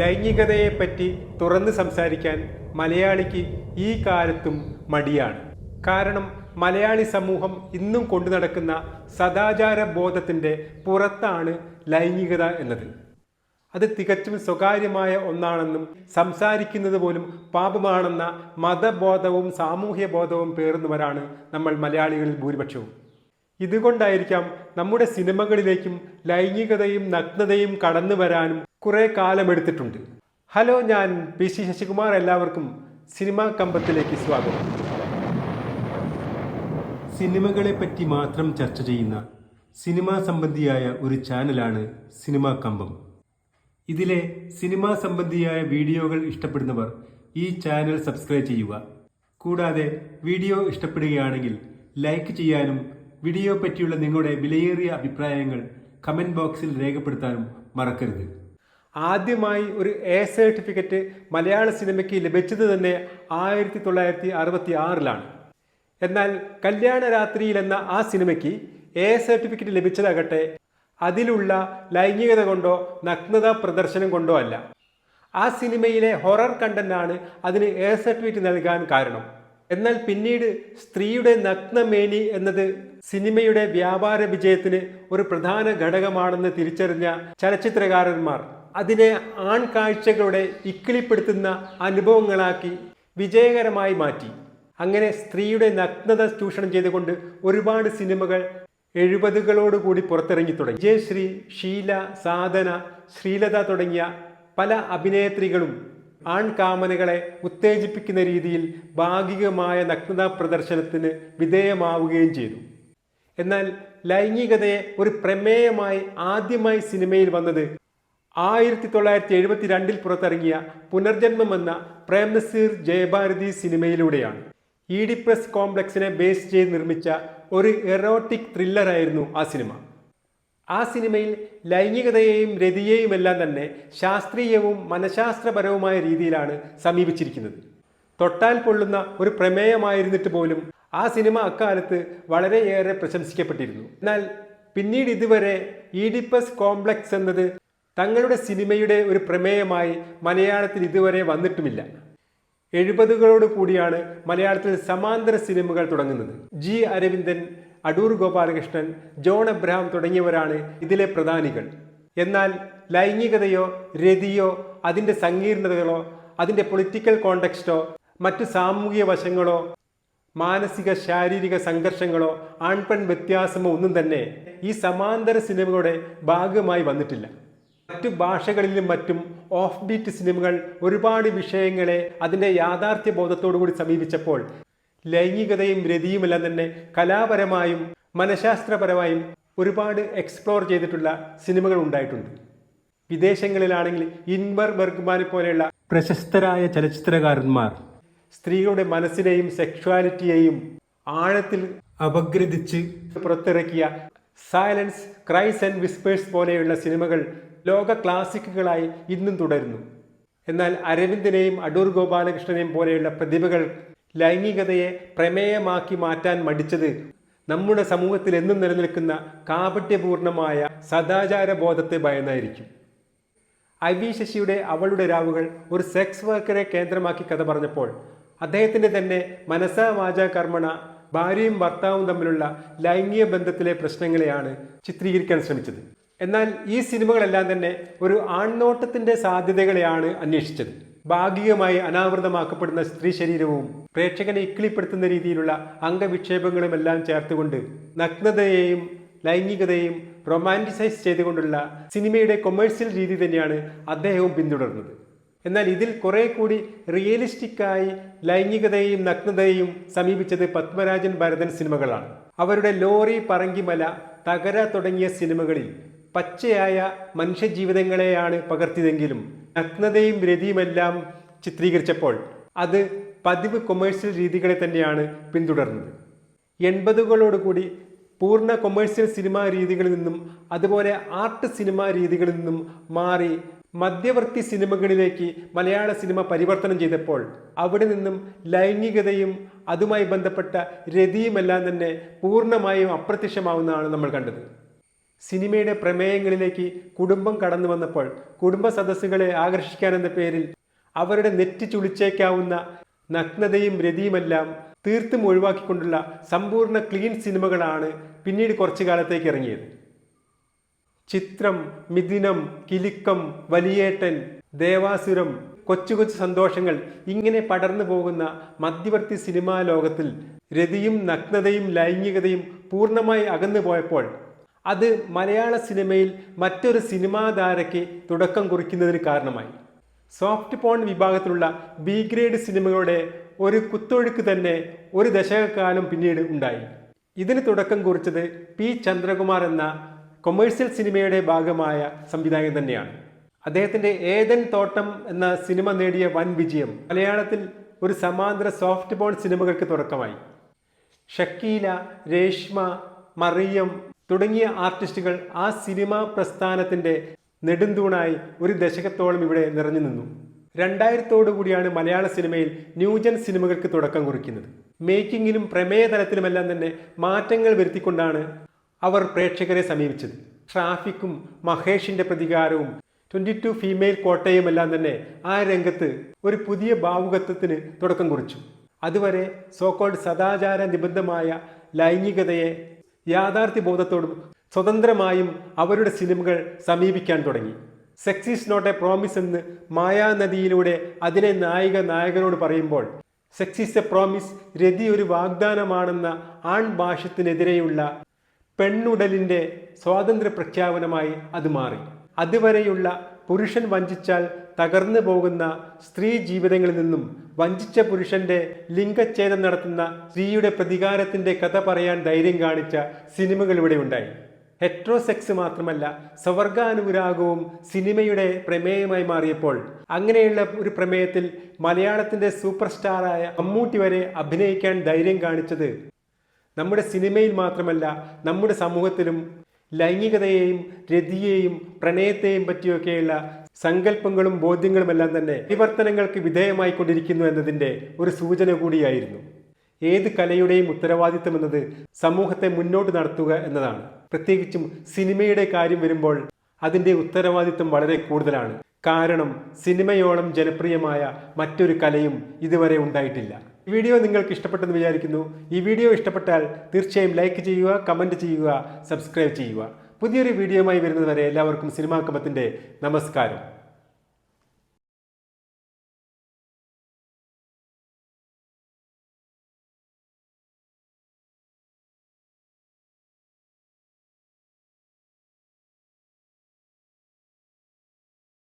ലൈംഗികതയെപ്പറ്റി തുറന്ന് സംസാരിക്കാൻ മലയാളിക്ക് ഈ കാലത്തും മടിയാണ്. കാരണം മലയാളി സമൂഹം ഇന്നും കൊണ്ടു നടക്കുന്ന സദാചാര ബോധത്തിന്റെ പുറത്താണ് ലൈംഗികത എന്നത്. അത് തികച്ചും സ്വകാര്യമായ ഒന്നാണെന്നും സംസാരിക്കുന്നത് പോലും പാപമാണെന്ന മതബോധവും സാമൂഹ്യ ബോധവും പേറുന്നവരാണ് നമ്മൾ മലയാളികളിൽ ഭൂരിപക്ഷവും. ഇതുകൊണ്ടായിരിക്കാം നമ്മുടെ സിനിമകളിലേക്കും ലൈംഗികതയും നഗ്നതയും കടന്നു വരാനും കുറെ കാലമെടുത്തിട്ടുണ്ട് ഹലോ ഞാൻ പി സി ശശികുമാർ എല്ലാവർക്കും സിനിമാ കമ്പത്തിലേക്ക് സ്വാഗതം. സിനിമകളെ പറ്റി മാത്രം ചർച്ച ചെയ്യുന്ന സിനിമാ സംബന്ധിയായ ഒരു ചാനലാണ് സിനിമാ കമ്പം. ഇതിലെ സിനിമാ സംബന്ധിയായ വീഡിയോകൾ ഇഷ്ടപ്പെടുന്നവർ ഈ ചാനൽ സബ്സ്ക്രൈബ് ചെയ്യുക. കൂടാതെ വീഡിയോ ഇഷ്ടപ്പെടുകയാണെങ്കിൽ ലൈക്ക് ചെയ്യാനും വീഡിയോ പറ്റിയുള്ള നിങ്ങളുടെ വിലയേറിയ അഭിപ്രായങ്ങൾ കമന്റ് ബോക്സിൽ രേഖപ്പെടുത്താനും മറക്കരുത്. ആദ്യമായി ഒരു എ സർട്ടിഫിക്കറ്റ് മലയാള സിനിമയ്ക്ക് ലഭിച്ചത് തന്നെ ആയിരത്തി തൊള്ളായിരത്തി അറുപത്തി ആറിലാണ് എന്നാൽ കല്യാണ രാത്രിയിൽ എന്ന ആ സിനിമയ്ക്ക് എ സർട്ടിഫിക്കറ്റ് ലഭിച്ചതാകട്ടെ അതിലുള്ള ലൈംഗികത കൊണ്ടോ നഗ്നത പ്രദർശനം കൊണ്ടോ അല്ല. ആ സിനിമയിലെ ഹൊറർ കണ്ടന്റാണ് അതിന് എ സർട്ടിഫിക്കറ്റ് നൽകാൻ കാരണം. എന്നാൽ പിന്നീട് സ്ത്രീയുടെ നഗ്നമേനി എന്നത് സിനിമയുടെ വ്യാപാര വിജയത്തിന് ഒരു പ്രധാന ഘടകമാണെന്ന് തിരിച്ചറിഞ്ഞ ചലച്ചിത്രകാരന്മാർ അതിനെ ആൺകാഴ്ചകളുടെ ഇക്കിളിപ്പെടുത്തുന്ന അനുഭവങ്ങളാക്കി വിജയകരമായി മാറ്റി. അങ്ങനെ സ്ത്രീയുടെ നഗ്നത ചൂഷണം ചെയ്തുകൊണ്ട് ഒരുപാട് സിനിമകൾ എഴുപതുകളോടുകൂടി പുറത്തിറങ്ങി തുടങ്ങി. വിജയശ്രീ ഷീല സാധന ശ്രീലത തുടങ്ങിയ പല അഭിനേത്രികളും ആൺകാമനകളെ ഉത്തേജിപ്പിക്കുന്ന രീതിയിൽ ഭാഗികമായ നഗ്നതാ പ്രദർശനത്തിന് വിധേയമാവുകയും ചെയ്തു. എന്നാൽ ലൈംഗികതയെ ഒരു പ്രമേയമായി ആദ്യമായി സിനിമയിൽ വന്നത് ആയിരത്തി തൊള്ളായിരത്തി എഴുപത്തി രണ്ടിൽ പുറത്തിറങ്ങിയ പുനർജന്മം എന്ന പ്രേംനസീർ ജയഭാരതി സിനിമയിലൂടെയാണ്. ഈഡിപ്പസ് കോംപ്ലക്സിനെ ബേസ് ചെയ്ത് നിർമ്മിച്ച ഒരു എറോട്ടിക് ത്രില്ലറായിരുന്നു ആ സിനിമ. ആ സിനിമയിൽ ലൈംഗികതയെയും രതിയെയുമെല്ലാം തന്നെ ശാസ്ത്രീയവും മനഃശാസ്ത്രപരവുമായ രീതിയിലാണ് സമീപിച്ചിരിക്കുന്നത്. തൊട്ടാൽ പൊള്ളുന്ന ഒരു പ്രമേയമായിരുന്നിട്ട് പോലും ആ സിനിമ അക്കാലത്ത് വളരെയേറെ പ്രശംസിക്കപ്പെട്ടിരുന്നു. എന്നാൽ പിന്നീട് ഇതുവരെ ഈഡിപ്പസ് കോംപ്ലക്സ് എന്നത് തങ്ങളുടെ സിനിമയുടെ ഒരു പ്രമേയമായി മലയാളത്തിൽ ഇതുവരെ വന്നിട്ടുമില്ല. എഴുപതുകളോട് കൂടിയാണ് മലയാളത്തിൽ സമാന്തര സിനിമകൾ തുടങ്ങുന്നത്. ജി അരവിന്ദൻ അടൂർ ഗോപാലകൃഷ്ണൻ ജോൺ അബ്രഹാം തുടങ്ങിയവരാണ് ഇതിലെ പ്രധാനികൾ. എന്നാൽ ലൈംഗികതയോ രതിയോ അതിന്റെ സങ്കീർണതകളോ അതിന്റെ പൊളിറ്റിക്കൽ കോണ്ടക്സ്റ്റോ മറ്റു സാമൂഹിക വശങ്ങളോ മാനസിക ശാരീരിക സംഘർഷങ്ങളോ ആൺപെൺ വ്യത്യാസമോ ഒന്നും തന്നെ ഈ സമാന്തര സിനിമകളുടെ ഭാഗമായി വന്നിട്ടില്ല. മറ്റു ഭാഷകളിലും മറ്റും ഓഫ് ബീറ്റ് സിനിമകൾ ഒരുപാട് വിഷയങ്ങളെ അതിന്റെ യാഥാർത്ഥ്യ ബോധത്തോടുകൂടി സമീപിച്ചപ്പോൾ ലൈംഗികതയും രതിയുമെല്ലാം തന്നെ കലാപരമായും മനഃശാസ്ത്രപരമായും ഒരുപാട് എക്സ്പ്ലോർ ചെയ്തിട്ടുള്ള സിനിമകൾ ഉണ്ടായിട്ടുണ്ട്. വിദേശങ്ങളിലാണെങ്കിൽ ഇൻവർ ബർഗ്മാനെ പോലെയുള്ള പ്രശസ്തരായ ചലച്ചിത്രകാരന്മാർ സ്ത്രീകളുടെ മനസ്സിനെയും സെക്ഷുവാലിറ്റിയെയും ആഴത്തിൽ അപഗ്രഥിച്ച് പുറത്തിറക്കിയ സൈലൻസ് ക്രൈസ് ആൻഡ് വിസ്പേഴ്സ് പോലെയുള്ള സിനിമകൾ ലോക ക്ലാസിക്കുകളായി ഇന്നും തുടരുന്നു. എന്നാൽ അരവിന്ദനെയും അടൂർ ഗോപാലകൃഷ്ണനെയും പോലെയുള്ള പ്രതിഭകൾ ലൈംഗികതയെ പ്രമേയമാക്കി മാറ്റാൻ മടിച്ചത് നമ്മുടെ സമൂഹത്തിൽ എന്നും നിലനിൽക്കുന്ന കാപട്യപൂർണമായ സദാചാര ബോധത്തെ ഭയന്നായിരിക്കും. ഐ വി ശശിയുടെ അവളുടെ രാവുകൾ ഒരു സെക്സ് വർക്കറെ കേന്ദ്രമാക്കി കഥ പറഞ്ഞപ്പോൾ അദ്ദേഹത്തിന്റെ തന്നെ മനസാ വാച കർമ്മണ ഭാര്യയും ഭർത്താവും തമ്മിലുള്ള ലൈംഗിക ബന്ധത്തിലെ പ്രശ്നങ്ങളെയാണ് ചിത്രീകരിക്കാൻ ശ്രമിച്ചത്. എന്നാൽ ഈ സിനിമകളെല്ലാം തന്നെ ഒരു ആൺനോട്ടത്തിന്റെ സാധ്യതകളെയാണ് അന്വേഷിച്ചത്. ഭാഗികമായി അനാവൃതമാക്കപ്പെടുന്ന സ്ത്രീ ശരീരവും പ്രേക്ഷകനെ ഇക്കിളിപ്പെടുത്തുന്ന രീതിയിലുള്ള അംഗവിക്ഷേപങ്ങളും എല്ലാം ചേർത്തുകൊണ്ട് നഗ്നതയെയും ലൈംഗികതയും റൊമാന്റിസൈസ് ചെയ്തുകൊണ്ടുള്ള സിനിമയുടെ കൊമേഴ്സ്യൽ രീതി തന്നെയാണ് അദ്ദേഹവും പിന്തുടർന്നത്. എന്നാൽ ഇതിൽ കുറെ കൂടി റിയലിസ്റ്റിക്കായി ലൈംഗികതയെയും നഗ്നതയെയും സമീപിച്ചത് പത്മരാജൻ ഭരതൻ സിനിമകളാണ്. അവരുടെ ലോറി പറങ്കിമല തകര തുടങ്ങിയ സിനിമകളിൽ പച്ചയായ മനുഷ്യജീവിതങ്ങളെയാണ് പകർത്തിയതെങ്കിലും നഗ്നതയും രതിയുമെല്ലാം ചിത്രീകരിച്ചപ്പോൾ അത് പതിവ് കൊമേഴ്സ്യൽ രീതികളെ തന്നെയാണ് പിന്തുടർന്നത്. എൺപതുകളോടുകൂടി പൂർണ കൊമേഴ്സ്യൽ സിനിമാ രീതികളിൽ നിന്നും അതുപോലെ ആർട്ട് സിനിമാ രീതികളിൽ നിന്നും മാറി മധ്യവർത്തി സിനിമകളിലേക്ക് മലയാള സിനിമ പരിവർത്തനം ചെയ്തപ്പോൾ അവിടെ നിന്നും ലൈംഗികതയും അതുമായി ബന്ധപ്പെട്ട രതിയുമെല്ലാം തന്നെ പൂർണമായും അപ്രത്യക്ഷമാവുന്നതാണ് നമ്മൾ കണ്ടത്. സിനിമയുടെ പ്രമേയങ്ങളിലേക്ക് കുടുംബം കടന്നു വന്നപ്പോൾ കുടുംബ സദസ്സുകളെ ആകർഷിക്കാനെന്ന പേരിൽ അവരുടെ നെറ്റി ചുളിച്ചേക്കാവുന്ന നഗ്നതയും രതിയുമെല്ലാം തീർത്തും ഒഴിവാക്കിക്കൊണ്ടുള്ള സമ്പൂർണ ക്ലീൻ സിനിമകളാണ് പിന്നീട് കുറച്ചു കാലത്തേക്ക് ഇറങ്ങിയത്. ചിത്രം മിഥുനം കിലുക്കം വലിയേട്ടൻ ദേവാസുരം കൊച്ചു കൊച്ചു സന്തോഷങ്ങൾ ഇങ്ങനെ പടർന്നു പോകുന്ന മധ്യവർത്തി സിനിമാ ലോകത്തിൽ രതിയും നഗ്നതയും ലൈംഗികതയും പൂർണമായി അകന്നു പോയപ്പോൾ അത് മലയാള സിനിമയിൽ മറ്റൊരു സിനിമാധാരയ്ക്ക് തുടക്കം കുറിക്കുന്നതിന് കാരണമായി. സോഫ്റ്റ് പോൺ വിഭാഗത്തിലുള്ള ബി ഗ്രേഡ് സിനിമകളുടെ ഒരു കുത്തൊഴുക്ക് തന്നെ ഒരു ദശകക്കാലം പിന്നീട് ഉണ്ടായി. ഇതിന് തുടക്കം കുറിച്ചത് പി ചന്ദ്രകുമാർ എന്ന കൊമേഴ്സ്യൽ സിനിമയുടെ ഭാഗമായ സംവിധായകൻ തന്നെയാണ്. അദ്ദേഹത്തിന്റെ ഏതൻ തോട്ടം എന്ന സിനിമ നേടിയ വൻ വിജയം മലയാളത്തിൽ ഒരു സമാന്തര സോഫ്റ്റ് പോൺ സിനിമകൾക്ക് തുടക്കമായി. ഷക്കീല രേഷ്മ മറിയം തുടങ്ങിയ ആർട്ടിസ്റ്റുകൾ ആ സിനിമാ പ്രസ്ഥാനത്തിന്റെ നെടുന്തൂണായി ഒരു ദശകത്തോളം ഇവിടെ നിറഞ്ഞു നിന്നു. രണ്ടായിരത്തോടു കൂടിയാണ് മലയാള സിനിമയിൽ ന്യൂജൻ സിനിമകൾക്ക് തുടക്കം കുറിക്കുന്നത്. മേക്കിങ്ങിലും പ്രമേയ തലത്തിലുമെല്ലാം തന്നെ മാറ്റങ്ങൾ വരുത്തിക്കൊണ്ടാണ് അവർ പ്രേക്ഷകരെ സമീപിച്ചത്. ട്രാഫിക്കും മഹേഷിന്റെ പ്രതികാരവും ട്വന്റി ടു ഫീമെയിൽ കോട്ടയും എല്ലാം തന്നെ ആ രംഗത്ത് ഒരു പുതിയ ഭാവുകത്വത്തിന് തുടക്കം കുറിച്ചു. അതുവരെ സോക്കോൾഡ് സദാചാര നിബന്ധമായ ലൈംഗികതയെ യാഥാർത്ഥ്യ ബോധത്തോടും സ്വതന്ത്രമായും അവരുടെ സിനിമകൾ സമീപിക്കാൻ തുടങ്ങി. Sex is not a promise എന്ന് മായാനദിയിലൂടെ അതിനെ നായിക നായകനോട് പറയുമ്പോൾ സെക്സ് ഈസ് എ പ്രോമിസ് രതി ഒരു വാഗ്ദാനമാണെന്ന ആൺഭാഷത്തിനെതിരെയുള്ള പെണ്ണുടലിന്റെ സ്വാതന്ത്ര്യ പ്രഖ്യാപനമായി അത് മാറി. അതുവരെയുള്ള പുരുഷൻ വഞ്ചിച്ചാൽ തകർന്നു പോകുന്ന സ്ത്രീ ജീവിതങ്ങളിൽ നിന്നും വഞ്ചിച്ച പുരുഷന്റെ ലിംഗച്ഛേദം നടത്തുന്ന സ്ത്രീയുടെ പ്രതികാരത്തിന്റെ കഥ പറയാൻ ധൈര്യം കാണിച്ച സിനിമകൾ ഇവിടെ ഉണ്ടായി. ഹെട്രോസെക്സ് മാത്രമല്ല സ്വവർഗാനുരാഗവും സിനിമയുടെ പ്രമേയമായി മാറിയപ്പോൾ അങ്ങനെയുള്ള ഒരു പ്രമേയത്തിൽ മലയാളത്തിന്റെ സൂപ്പർ സ്റ്റാറായ മമ്മൂട്ടി വരെ അഭിനയിക്കാൻ ധൈര്യം കാണിച്ചത് നമ്മുടെ സിനിമയിൽ മാത്രമല്ല നമ്മുടെ സമൂഹത്തിലും ലൈംഗികതയെയും രതിയെയും പ്രണയത്തെയും പറ്റിയൊക്കെയുള്ള സങ്കല്പങ്ങളും ബോധ്യങ്ങളുമെല്ലാം തന്നെ പരിവർത്തനങ്ങൾക്ക് വിധേയമായിക്കൊണ്ടിരിക്കുന്നു എന്നതിന്റെ ഒരു സൂചന കൂടിയായിരുന്നു. ഏത് കലയുടെയും ഉത്തരവാദിത്തം എന്നത് സമൂഹത്തെ മുന്നോട്ട് നടത്തുക എന്നതാണ്. പ്രത്യേകിച്ചും സിനിമയുടെ കാര്യം വരുമ്പോൾ അതിന്റെ ഉത്തരവാദിത്തം വളരെ കൂടുതലാണ്. കാരണം സിനിമയോളം ജനപ്രിയമായ മറ്റൊരു കലയും ഇതുവരെ ഉണ്ടായിട്ടില്ല. വീഡിയോ നിങ്ങൾക്ക് ഇഷ്ടപ്പെട്ടെന്ന് വിചാരിക്കുന്നു. ഈ വീഡിയോ ഇഷ്ടപ്പെട്ടാൽ തീർച്ചയായും ലൈക്ക് ചെയ്യുക കമന്റ് ചെയ്യുക സബ്സ്ക്രൈബ് ചെയ്യുക. പുതിയൊരു വീഡിയോയുമായി വരുന്നതുവരെ എല്ലാവർക്കും സിനിമാ കമ്പത്തിന്റെ നമസ്കാരം.